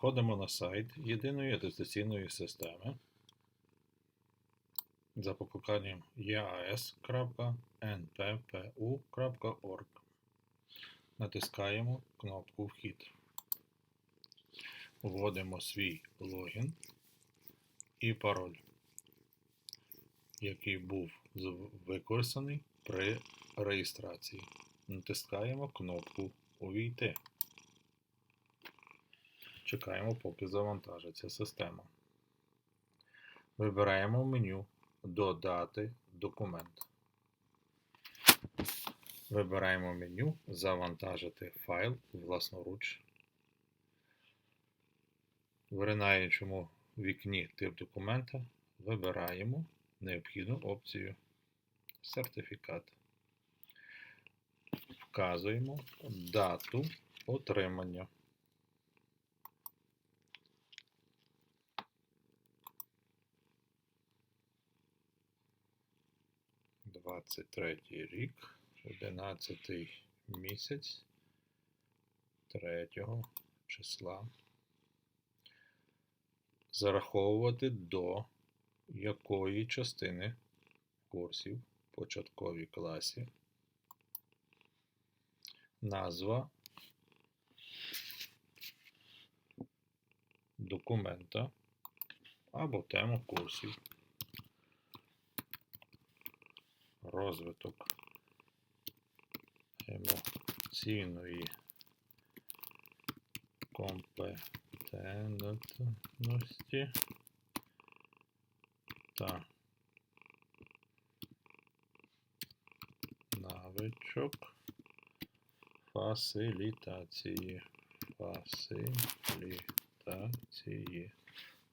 Входимо на сайт єдиної атестаційної системи за покликанням eas.nppu.org. Натискаємо кнопку Вхід. Вводимо свій логін і пароль, який був використаний при реєстрації. Натискаємо кнопку Увійти. Чекаємо, поки завантажиться система. Вибираємо меню Додати документ. Вибираємо меню Завантажити файл власноруч. В виринаючому вікні тип документа вибираємо необхідну опцію Сертифікат. Вказуємо дату отримання. Двадцять третій рік, одинадцятий місяць третього числа. Зараховувати до якої частини курсів в початковій класі. Назва документа або тему курсів. Розвиток емоційної компетентності та навичок фасилітації. Фасилітації.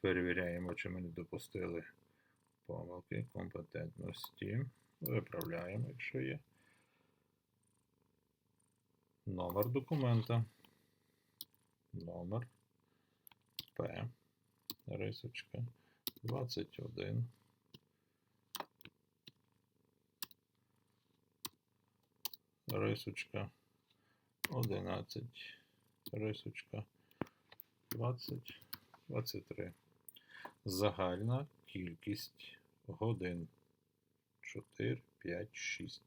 Перевіряємо, чи ми не допустили помилки компетентності. Виправляємо, якщо є. Номер документа. Номер П. Рисочка. 21. Рисочка. 11. Рисочка. 20. 23. Загальна кількість годин. 4, 5, 6.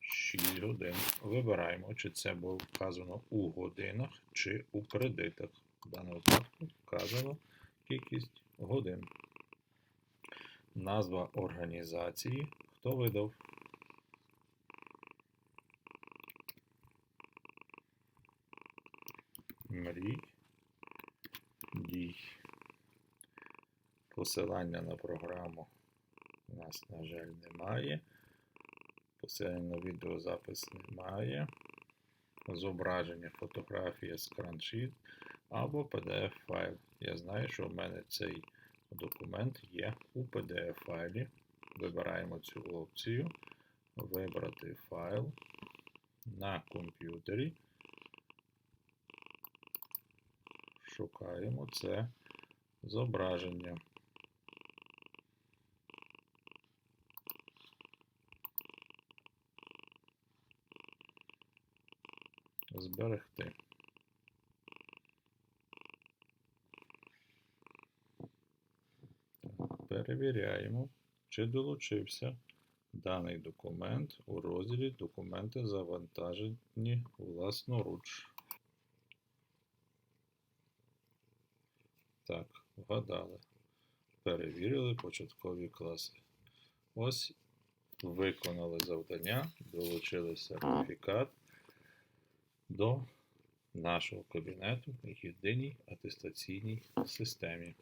6 годин. Вибираємо, чи це було вказано у годинах, чи у кредитах. В даному випадку вказано кількість годин. Назва організації. Хто видав? Мрій. Дій. Посилання на програму у нас, на жаль, немає. На відеозапис немає. Зображення, фотографія, скраншіт або PDF файл. Я знаю, що в мене цей документ є у PDF файлі. Вибираємо цю опцію. Вибрати файл на комп'ютері. Шукаємо це зображення. Зберегти. Перевіряємо, чи долучився даний документ у розділі Документи завантажені власноруч. Так, вгадали. Перевірили початкові класи. Ось виконали завдання, долучили сертифікат до нашого кабінету в єдиній атестаційній системі.